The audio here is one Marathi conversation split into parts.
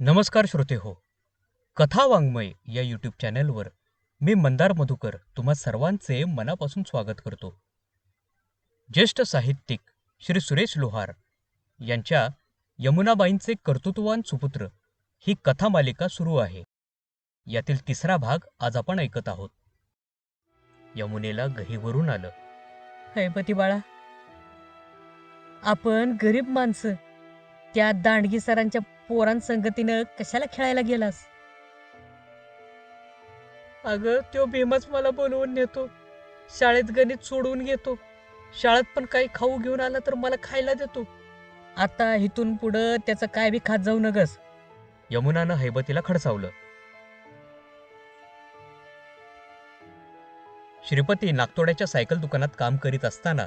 नमस्कार श्रोते हो. कथा वाङ्मय या यूट्यूब चॅनलवर मी मंदार मधुकर तुम्हा सर्वांचे मनापासून स्वागत करतो. ज्येष्ठ साहित्यिक श्री सुरेश लोहार यांच्या यमुनाबाईंचे कर्तृत्ववान सुपुत्र ही कथा मालिका सुरू आहे. यातील तिसरा भाग आज आपण ऐकत आहोत. यमुनेला गहीवरून आलं. हैपती बाळा आपण गरीब माणसं त्या दांडगी सरांच्या पोरांसंगतीनं कशाला खेळायला गेलास? अगं त्यो भीमच मला बोलवून नेतो. शाळेत गणित सोडवून घेतो. शाळेत पण काही खाऊ घेऊन आला तर मला खायला देतो. आता इथून पुढं त्याचं काय बी खात जाऊ नगस. यमुनानं हैबतीला खडसावलं. श्रीपती नागतोड्याच्या सायकल दुकानात काम करीत असताना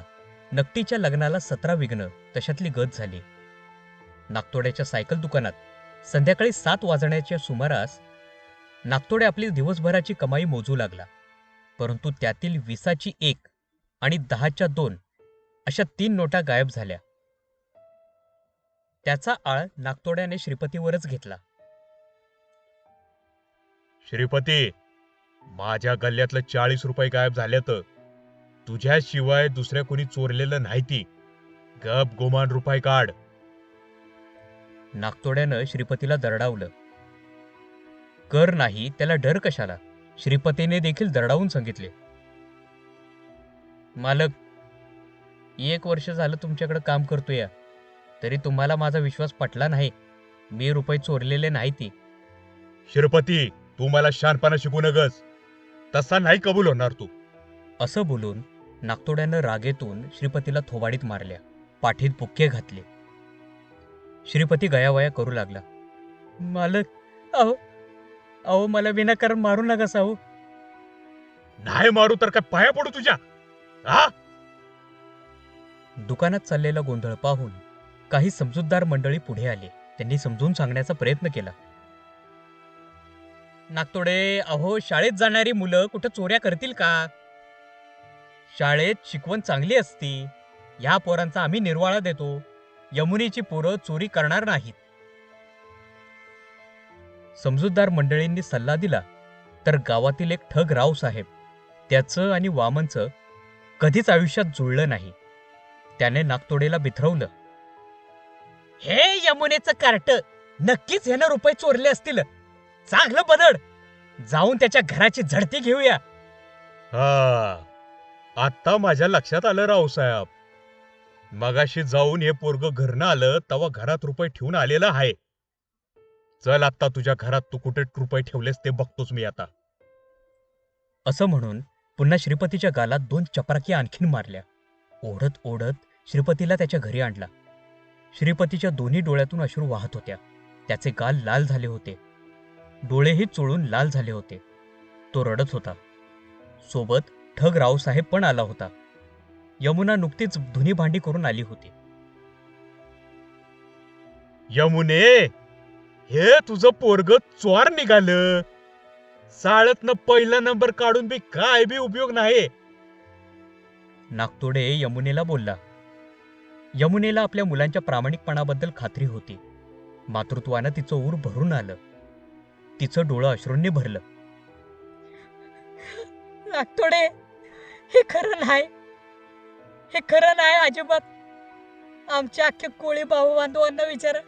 नकटीच्या लग्नाला सतरा विघ्न तशातली गत झाली. नागतोड्याच्या सायकल दुकानात. संध्याकाळी सात वाजण्याच्या सुमारास नागतोडे आपली दिवसभराची कमाई मोजू लागला. परंतु त्यातील विसाची एक आणि दहाच्या दोन अशा तीन नोटा गायब झाल्या. त्याचा आळ नागतोड्याने श्रीपतीवरच घेतला. श्रीपती माझ्या गल्ल्यातलं चाळीस रुपये गायब झाल्यात तुझ्याशिवाय दुसऱ्या कोणी चोरलेलं नाही ती. गप गोमान रुपये काढ. नागतोड्यानं श्रीपतीला दरडावलं. कर नाही त्याला डर कशाला? श्रीपतीने देखील दरडावून सांगितले. मालक एक वर्ष झालं तुमच्याकडे काम करतोय तरी तुम्हाला माझा विश्वास पटला नाही. मी रुपये चोरलेले नाही ती. श्रीपती तू मला शानपणा शिकू नगस. तसा नाही कबूल होणार तू. असं बोलून नागतोड्यानं रागेतून श्रीपतीला थोबाडीत मारल्या. पाठीत बुक्के घातले. श्रीपती गयावया करू लागला. मालक अहो अहो मला विनाकारण मारू नका साहू. नाही मारू तर काय पाया पडू तुझ्या? हा? दुकानात चाललेला गोंधळ पाहून काही समजूतदार मंडळी पुढे आले. त्यांनी समजून सांगण्याचा प्रयत्न केला. नागतोडे अहो शाळेत जाणारी मुलं कुठं चोऱ्या करतील का? शाळेत शिकवण चांगली असती. ह्या पोरांचा आम्ही निर्वाळा देतो. यमुनेची पोरं चोरी करणार नाहीत. समजूतदार मंडळींनी सल्ला दिला तर गावातील एक ठग रावसाहेब त्याचं आणि वामनचं कधीच आयुष्यात जुळलं नाही. त्याने नागतोडेला बिथरवलं. हे यमुनेचं कार्ट नक्कीच ह्यानं रुपये चोरले असतील. चांगलं बदड जाऊन त्याच्या घराची झडती घेऊया. हा. आता माझ्या लक्षात आलं रावसाहेब मगाशी जाऊन हे पोरग घरनं आलं तेव्हा घरात रुपये ठेवून आलेलं आहे. चल आता तुझ्या घरात तू कुठे रुपये ठेवलेस ते बघतोच मी आता. असं म्हणून पुन्हा श्रीपतीच्या गालात दोन चपराकी आणखीन मारल्या. ओढत ओढत श्रीपतीला त्याच्या घरी आणला. श्रीपतीच्या दोन्ही डोळ्यातून अश्रू वाहत होत्या. त्याचे गाल लाल झाले होते. डोळेही चोळून लाल झाले होते. तो रडत होता. सोबत ठग रावसाहेब पण आला होता. यमुना नुकतीच धुनी भांडी करून आली होती. यमुने हे तुझं पोरग चोर निघालं. साळतनं पहिला नंबर काढून बी काय बी उपयोग नाही. नागतोडे यमुनेला बोलला. यमुनेला आपल्या मुलांच्या प्रामाणिकपणाबद्दल खात्री होती. मातृत्वानं तिचं ऊर भरून आलं. तिचं डोळं अश्रूंनी भरलं. नागतोडे हे खरं नाही. हे खरं नाही अजिबात. आमच्या अख्ख्या कोळी भाऊ बांधवांना विचारा.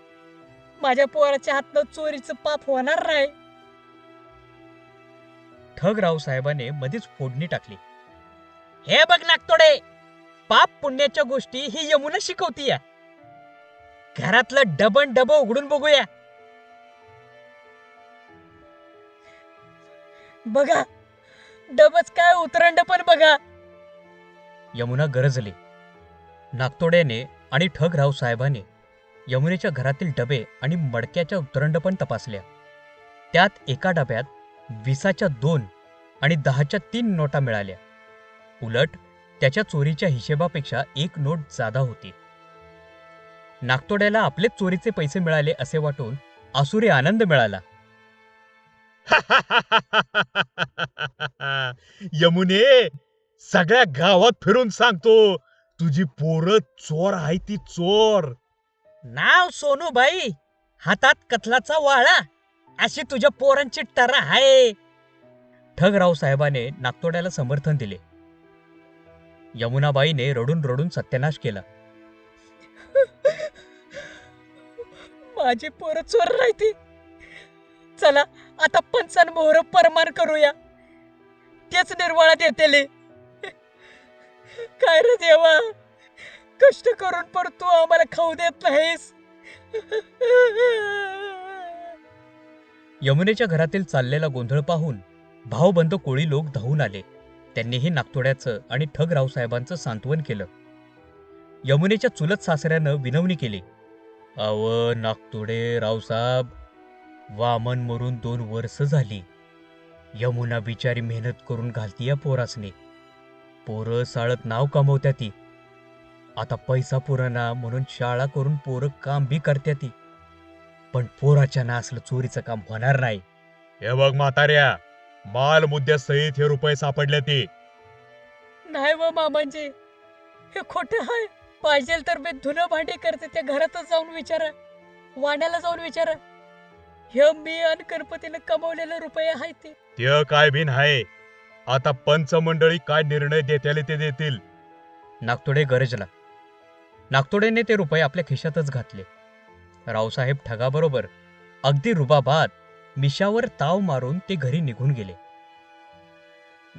माझ्या पोराच्या हातनं चोरीचं पाप होणार नाही. ठग रावसाहेबाने मध्येच फोडणी टाकली. हे बघ नागतोडे पाप पुण्याच्या गोष्टी ही यमुना शिकवतीय. घरातलं डबन डब उघडून बघूया. बघा डबच काय उतरंड पण बघा. यमुना गरजली. नागतोड्याने आणि ठग रावसाहेबाने यमुनेच्या घरातील डबे आणि मडक्याच्या उतरंड पण तपासल्या. त्यात एका डब्यात विसाच्या दोन आणि दहाच्या तीन नोटा मिळाल्या. उलट त्याच्या चोरीच्या हिशेबापेक्षा एक नोट जादा होती. नागतोड्याला आपलेच चोरीचे पैसे मिळाले असे वाटून आसुरी आनंद मिळाला. यमुने सगळ्या गावात फिरून सांगतो तुझी पोरं चोर आहे ती चोर. नाव सोनूबाई हातात कथलाचा वाळा अशी तुझ्या पोरांची टरा आहे. ठगराव साहेबाने नागतोड्याला समर्थन दिले. यमुनाबाईने रडून रडून सत्यानाश केला. माझी पोरं चोर राहते चला आता पंचान मोहर परमान करूया. तेच निर्वाळा देतेले. काय रे देवा? कष्ट करून पण तू आम्हाला खाऊ देत नाहीस. यमुनेच्या घरातील चाललेला गोंधळ पाहून भावबंद कोळी लोक धावून आले. त्यांनीही नागतोड्याचं आणि ठग रावसाहेबांचं सांत्वन केलं. यमुनेच्या चुलत सासऱ्यानं विनवणी केली. अव नागतोडे रावसाहेब वामन मरून दोन वर्ष झाली. यमुना बिचारी मेहनत करून घालती या पोरासने. पोरं साळत नाव कमवत्या ती. आता पैसा पुराना म्हणून शाळा करून पोरं काम बी करत्या ती. पण पोराच्या ना असलं चोरीचं काम होणार नाही. हे बघ म्हाताऱ्या माल मुद्द्या सहित हे रुपये सापडले ते. नाही व मामांजी. हे खोट आहे पाहिजे तर मी धुणं भांडी करते त्या घरातच जाऊन विचारा. वाण्याला जाऊन विचारा. हे मी आणि गणपतीनं कमवलेले रुपये आहेत ते. ते काय बिन आहे आता पंच मंडळी काय निर्णय देत्याले ते देतील? नागतोडे गरजला. नागतोडेने ते रुपये आपल्या खिशातच घातले. रावसाहेब ठगाबरोबर अगदी रुबाबात मिशावर ताव मारून ते घरी निघून गेले.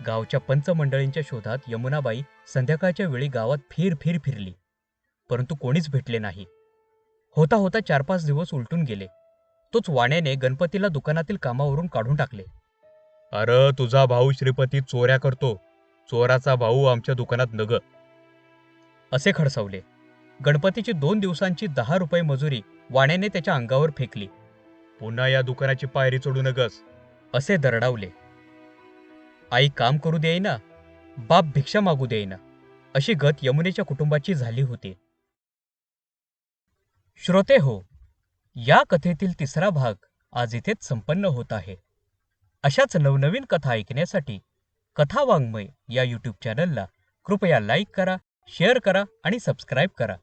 गावच्या पंचमंडळींच्या शोधात यमुनाबाई संध्याकाळच्या वेळी गावात फिर फिर फिरली. परंतु कोणीच भेटले नाही. होता होता चार पाच दिवस उलटून गेले. तोच वाण्याने गणपतीला दुकानातील कामावरून काढून टाकले. अरे तुझा भाऊ श्रीपती चोऱ्या करतो. चोराचा भाऊ आमच्या दुकानात नग. असे खडसावले. गणपतीची दोन दिवसांची दहा रुपये मजुरी वाण्याने त्याच्या अंगावर फेकली. पुन्हा या दुकानाची पायरी चढू नगस. असे दरडावले. आई काम करू देईना बाप भिक्षा मागू देईना अशी गत यमुनेच्या कुटुंबाची झाली होती. श्रोते हो या कथेतील तिसरा भाग आज इथेच संपन्न होत आहे. अशाच नवनवीन कथा ऐकण्यासाठी कथा वाङ्मय या यूट्यूब चॅनलला कृपया लाईक करा शेअर करा आणि सबस्क्राईब करा.